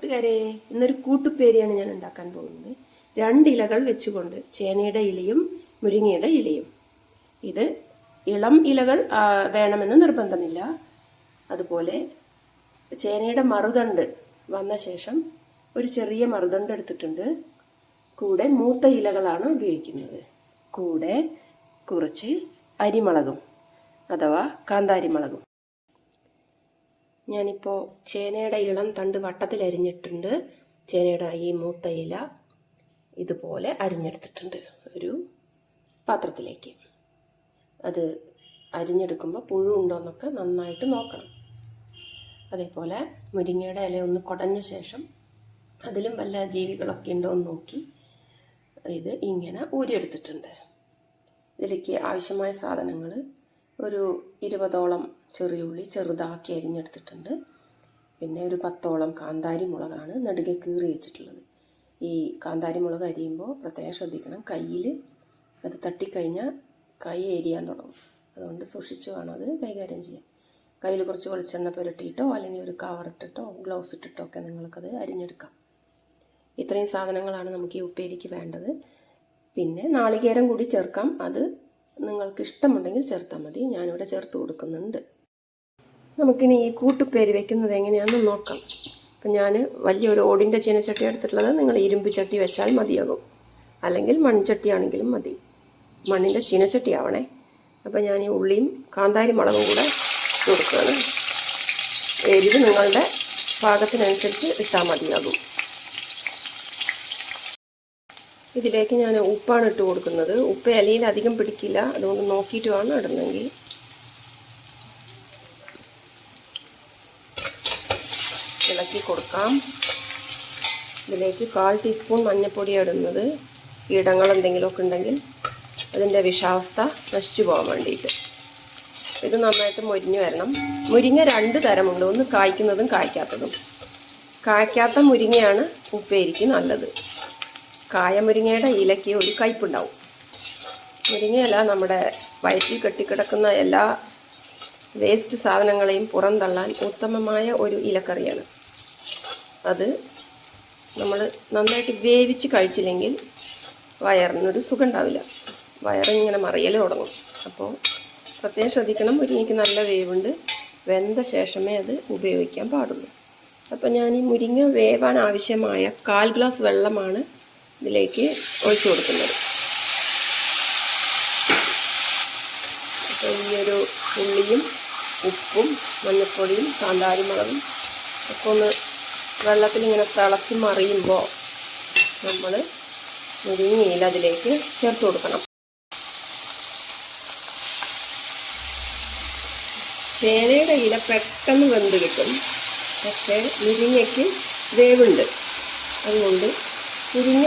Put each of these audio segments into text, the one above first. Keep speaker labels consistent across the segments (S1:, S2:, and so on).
S1: കൂട്ടുകാരെ ഇന്നൊരു കൂട്ടുപ്പേരിയാണ് ഞാൻ ഉണ്ടാക്കാൻ പോകുന്നത്. രണ്ട് ഇലകൾ വെച്ചുകൊണ്ട് ചേനയുടെ ഇലയും മുരിങ്ങയുടെ ഇലയും. ഇത് ഇളം ഇലകൾ വേണമെന്ന് നിർബന്ധമില്ല. അതുപോലെ ചേനയുടെ മറുതണ്ട് വന്ന ശേഷം ഒരു ചെറിയ മറുതണ്ട് എടുത്തിട്ടുണ്ട്. കൂടെ മൂത്ത ഇലകളാണ് ഉപയോഗിക്കുന്നത്. കൂടെ കുറച്ച് അരിമുളകും അഥവാ കാന്താരിമുളകും. ഞാനിപ്പോൾ ചേനയുടെ ഇളം തണ്ട് വട്ടത്തിൽ അരിഞ്ഞിട്ടുണ്ട്. ചേനയുടെ ഈ മൂത്ത ഇല ഇതുപോലെ അരിഞ്ഞെടുത്തിട്ടുണ്ട് ഒരു പാത്രത്തിലേക്ക്. അത് അരിഞ്ഞെടുക്കുമ്പോൾ പുഴു ഉണ്ടോയെന്നൊക്കെ നന്നായിട്ട് നോക്കണം. അതേപോലെ മുരിങ്ങയുടെ ഇല ഒന്ന് കുടഞ്ഞ ശേഷം അതിലും വല്ല ജീവികളൊക്കെ ഉണ്ടോ എന്ന് നോക്കി ഇത് ഇങ്ങനെ ഊരിയെടുത്തിട്ടുണ്ട്. ഇതിലേക്ക് ആവശ്യമായ സാധനങ്ങൾ ഒരു ഇരുപതോളം ചെറിയുള്ളി ചെറുതാക്കി അരിഞ്ഞെടുത്തിട്ടുണ്ട്. പിന്നെ ഒരു പത്തോളം കാന്താരി മുളകാണ് നടുകെ കീറി വെച്ചിട്ടുള്ളത്. ഈ കാന്താരി മുളക് അരിയുമ്പോൾ പ്രത്യേകം ശ്രദ്ധിക്കണം. കയ്യിൽ അത് തട്ടിക്കഴിഞ്ഞാൽ കൈ എരിയാൻ തുടങ്ങും. അതുകൊണ്ട് സൂക്ഷിച്ച് വേണം അത് കൈകാര്യം ചെയ്യാൻ. കയ്യിൽ കുറച്ച് വെളിച്ചെണ്ണ പുരട്ടിയിട്ടോ അല്ലെങ്കിൽ ഒരു കവറിട്ടിട്ടോ ഗ്ലൗസ് ഇട്ടിട്ടോ ഒക്കെ നിങ്ങൾക്കത് അരിഞ്ഞെടുക്കാം. ഇത്രയും സാധനങ്ങളാണ് നമുക്ക് ഈ ഉപ്പേരിക്ക് വേണ്ടത്. പിന്നെ നാളികേരം കൂടി ചേർക്കാം. അത് നിങ്ങൾക്ക് ഇഷ്ടമുണ്ടെങ്കിൽ ചേർത്താൽ മതി. ഞാനിവിടെ ചേർത്ത് കൊടുക്കുന്നുണ്ട്. നമുക്കിനി ഈ കൂട്ടുപ്പേര് വെക്കുന്നത് എങ്ങനെയാണെന്ന് നോക്കാം. അപ്പം ഞാൻ വലിയൊരു ഓടിന്റെ ചീനച്ചട്ടി എടുത്തിട്ടുള്ളത് നിങ്ങൾ ഇരുമ്പ് ചട്ടി വെച്ചാൽ മതിയാകും. അല്ലെങ്കിൽ മൺചട്ടിയാണെങ്കിലും മതി. മണ്ണിന്റെ ചീനച്ചട്ടി ആവണേ അപ്പം ഞാൻ ഈ ഉള്ളിയും കാന്താരി മുളകും കൂടെ കൊടുക്കുകയാണ്. എരിവ് നിങ്ങളുടെ പാകത്തിനനുസരിച്ച് ഇട്ടാൽ മതിയാകും. ഇതിലേക്ക് ഞാൻ ഉപ്പാണ് ഇട്ട് കൊടുക്കുന്നത്. ഉപ്പ് ഇലയിൽ അധികം പിടിക്കില്ല. അതുകൊണ്ട് നോക്കിയിട്ട് വേണം ഇടുന്നെങ്കിൽ ഇളക്കി കൊടുക്കാം. ഇതിലേക്ക് കാൽ ടീസ്പൂൺ മഞ്ഞൾപ്പൊടി ഇടുന്നത്. കീടങ്ങൾ എന്തെങ്കിലുമൊക്കെ ഉണ്ടെങ്കിൽ അതിന്റെ വിഷാവസ്ഥ നശിച്ചു പോകാൻ വേണ്ടിയിട്ട്. ഇത് നന്നായിട്ട് മുരിഞ്ഞ് വരണം. മുരിങ്ങ രണ്ട് തരമുണ്ട്. ഒന്ന് കായ്ക്കുന്നതും കായ്ക്കാത്തതും. കായ്ക്കാത്ത മുരിങ്ങയാണ് ഉപ്പേരിക്ക് നല്ലത്. കായ മുരിങ്ങയുടെ ഇലയ്ക്ക് ഒരു കയ്പുണ്ടാവും. മുരിങ്ങയില നമ്മുടെ വയറ്റിൽ കെട്ടിക്കിടക്കുന്ന എല്ലാ വേസ്റ്റ് സാധനങ്ങളെയും പുറന്തള്ളാൻ ഉത്തമമായ ഒരു ഇലക്കറിയാണ്. അത് നമ്മൾ നന്നായിട്ട് വേവിച്ച് കഴിച്ചില്ലെങ്കിൽ വയറിനൊരു സുഖം ഉണ്ടാവില്ല വയറിങ്ങനെ മറിയൽ തുടങ്ങും. അപ്പോൾ പ്രത്യേകം ശ്രദ്ധിക്കണം. മുരിങ്ങയ്ക്ക് നല്ല വേവുണ്ട്. വെന്ത ശേഷമേ അത് ഉപയോഗിക്കാൻ പാടുള്ളൂ. അപ്പോൾ ഞാൻ ഈ മുരിങ്ങ വേവാൻ ആവശ്യമായ കാൽ ഗ്ലാസ് വെള്ളമാണ് ഇതിലേക്ക് ഒഴിച്ചു കൊടുക്കുന്നത്. അപ്പോൾ ഈ ഒരു ഉള്ളിയും ഉപ്പും മഞ്ഞൾപ്പൊടിയും കാന്താരിമുളകും ഒക്കെ ഒന്ന് വെള്ളത്തിൽ ഇങ്ങനെ തിളച്ച് മറിയുമ്പോൾ നമ്മൾ മുരിങ്ങയില അതിലേക്ക് ചേർത്ത് കൊടുക്കണം. ചേനയുടെ ഇല പെട്ടെന്ന് വെന്ത് കിട്ടും. പക്ഷേ മുരിങ്ങയ്ക്ക് വേവുണ്ട്. അതുകൊണ്ട് മുരിങ്ങ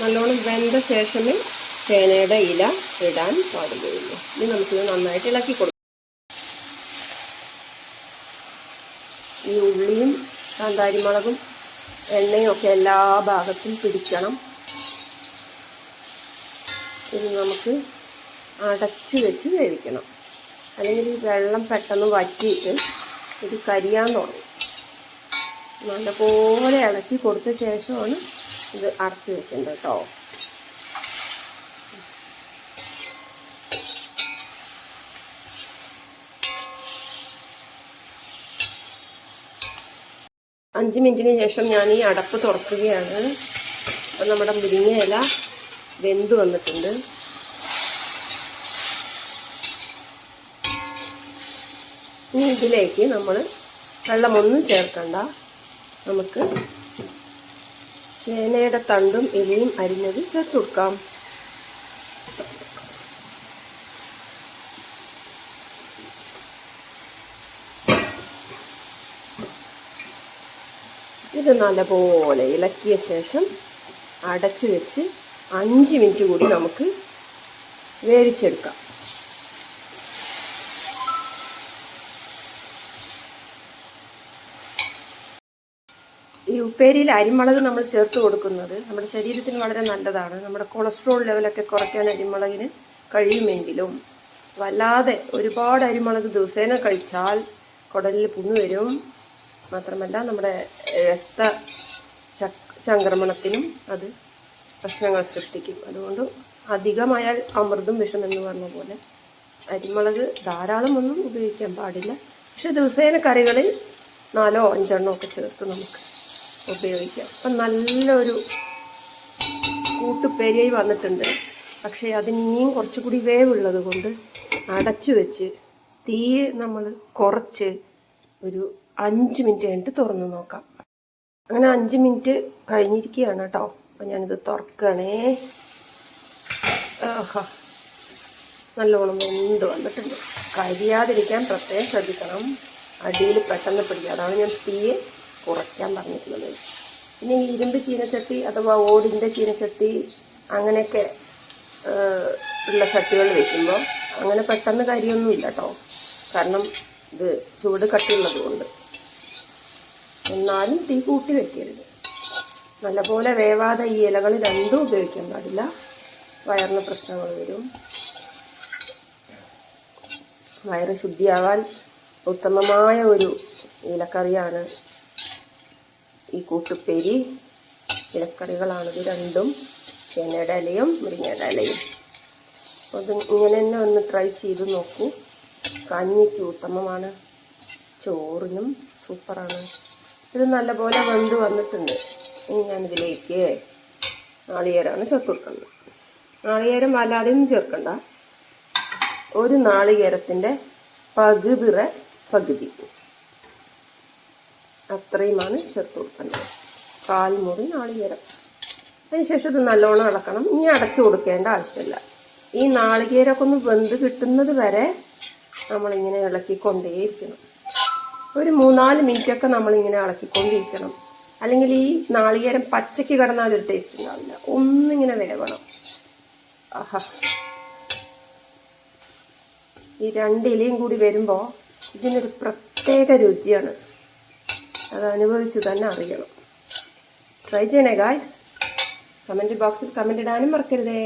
S1: നല്ലോണം വെന്ത ശേഷമേ ചേനയുടെ ഇല ഇടാൻ പാടുകയുള്ളൂ ഇനി നമുക്കിത് നന്നായിട്ട് ഇളക്കി കൊടുക്കാം. ഈ ഉള്ളിയും കാന്താരിമുളകും എണ്ണയും ഒക്കെ എല്ലാ ഭാഗത്തും പിടിക്കണം. ഇത് നമുക്ക് അടച്ചു വെച്ച് വേവിക്കണം. അല്ലെങ്കിൽ ഈ വെള്ളം പെട്ടെന്ന് വറ്റിയിട്ട് ഇത് കരിയാൻ തുടങ്ങും. നല്ലപോലെ ഇളക്കി കൊടുത്ത ശേഷമാണ് ഇത് അടച്ച് വെക്കേണ്ടത് കേട്ടോ അഞ്ച് മിനിറ്റിന് ശേഷം ഞാൻ ഈ അടപ്പ് തുറക്കുകയാണ്. അപ്പം നമ്മുടെ മുരിങ്ങ ഇല വെന്ത് വന്നിട്ടുണ്ട്. ഇനി ഇതിലേക്ക് നമ്മൾ വെള്ളമൊന്നും ചേർക്കണ്ട. നമുക്ക് ചേനയുടെ തണ്ടും ഇലയും അരിഞ്ഞത് ചേർത്ത് കൊടുക്കാം. ഇത് നല്ലപോലെ ഇളക്കിയ ശേഷം അടച്ചു വെച്ച് അഞ്ച് മിനിറ്റ് കൂടി നമുക്ക് വേവിച്ചെടുക്കാം. ഈ ഉപ്പേരിയിൽ അരിമുളക് നമ്മൾ ചേർത്ത് കൊടുക്കുന്നത് നമ്മുടെ ശരീരത്തിന് വളരെ നല്ലതാണ്. നമ്മുടെ കൊളസ്ട്രോൾ ലെവലൊക്കെ കുറയ്ക്കാൻ അരിമുളകിന് കഴിയുമെങ്കിലും വല്ലാതെ ഒരുപാട് അരിമുളക് ദിവസേന കഴിച്ചാൽ കുടലിൽ പുണ്ണു വരും. മാത്രമല്ല നമ്മുടെ രക്ത സംക്രമണത്തിനും അത് പ്രശ്നങ്ങൾ സൃഷ്ടിക്കും. അതുകൊണ്ട് അധികമായാൽ അമൃതും വിഷം എന്ന് പറഞ്ഞ പോലെ അരിമുളക് ധാരാളം ഒന്നും ഉപയോഗിക്കാൻ പാടില്ല. പക്ഷെ ദിവസേന കറികളിൽ നാലോ അഞ്ചെണ്ണോ ഒക്കെ ചേർത്ത് നമുക്ക് ഉപയോഗിക്കാം. അപ്പം നല്ലൊരു കൂട്ടുപേരിയായി വന്നിട്ടുണ്ട്. പക്ഷേ അതിനിയും കുറച്ചുകൂടി വേവുള്ളത് കൊണ്ട് അടച്ചു വെച്ച് തീ നമ്മൾ കുറച്ച് ഒരു അഞ്ച് മിനിറ്റ് കഴിഞ്ഞിട്ട് തുറന്ന് നോക്കാം. അങ്ങനെ അഞ്ച് മിനിറ്റ് കഴിഞ്ഞിരിക്കുകയാണ് കേട്ടോ. അപ്പം ഞാനിത് തുറക്കണേ ആഹാ. നല്ലോണം വെന്ത് വന്നിട്ടുണ്ട്. കരിയാതിരിക്കാൻ പ്രത്യേകം ശ്രദ്ധിക്കണം. അടിയിൽ പെട്ടെന്ന് പിടിക്കുക. അതാണ് ഞാൻ തീയെ കുറയ്ക്കാൻ പറഞ്ഞിട്ടുള്ളത്. ഇനി ഇരുമ്പ് ചീനച്ചട്ടി അഥവാ ഓടിന്റെ ചീനച്ചട്ടി അങ്ങനെയൊക്കെ ഉള്ള ചട്ടികൾ വെക്കുമ്പോൾ അങ്ങനെ പെട്ടെന്ന് കരിയൊന്നും ഇല്ല കേട്ടോ കാരണം ഇത് ചൂട് കട്ടിയുള്ളത് കൊണ്ട്. എന്നാലും തീ കൂട്ടി വെക്കരുത്. നല്ലപോലെ വേവാതെ ഈ ഇലകൾ രണ്ടും ഉപയോഗിക്കാൻ പാടില്ല. വയറിന് പ്രശ്നങ്ങൾ വരും. വയറ് ശുദ്ധിയാവാൻ ഉത്തമമായ ഒരു ഇലക്കറിയാണ് ഈ കൂട്ടുപ്പേരി ഇലക്കറികളാണിത് രണ്ടും ചേനയുടെ ഇലയും മുരിങ്ങയുടെ ഇലയും അത് ഇങ്ങനെ തന്നെ ഒന്ന് ട്രൈ ചെയ്ത് നോക്കൂ. കഞ്ഞിക്ക് ഉത്തമമാണ്. ചോറിനും സൂപ്പറാണ്. ഇത് നല്ലപോലെ വെന്ത് വന്നിട്ടുണ്ട്. ഇനി ഞാനിതിലേക്ക് നാളികേരമാണ് ചേർത്ത് കൊടുക്കുന്നത് നാളികേരം വല്ലാതെയൊന്നും ചേർക്കണ്ട. ഒരു നാളികേരത്തിന്റെ പകുതിറ പകുതി. അത്രയുമാണ് ചേർത്ത് കൊടുക്കേണ്ടത്. കാൽ മുറി നാളികേരം. അതിനുശേഷം ഇത് നല്ലോണം ഇളക്കണം ഇനി അടച്ചു കൊടുക്കേണ്ട ആവശ്യമില്ല. ഈ നാളികേരമൊക്കെ ഒന്ന് വെന്ത് കിട്ടുന്നത് വരെ നമ്മളിങ്ങനെ ഇളക്കിക്കൊണ്ടേയിരിക്കണം. ഒരു മൂന്നാൽ മിനിറ്റൊക്കെ നമ്മളിങ്ങനെ ഇളക്കിക്കൊണ്ടിരിക്കണം. അല്ലെങ്കിൽ ഈ നാളികേരം പച്ചയ്ക്ക് കിടന്നാലൊരു ടേസ്റ്റ് ഉണ്ടാവില്ല. ഒന്നിങ്ങനെ വേവണം. ആഹാ. ഈ രണ്ടിലയും കൂടി വരുമ്പോൾ ഇതിനൊരു പ്രത്യേക രുചിയാണ്. അത് അനുഭവിച്ചു തന്നെ അറിയണം. ട്രൈ ചെയ്യണേ ഗായ്സ് കമന്റ് ബോക്സിൽ കമന്റ് ഇടാനും മറക്കരുതേ.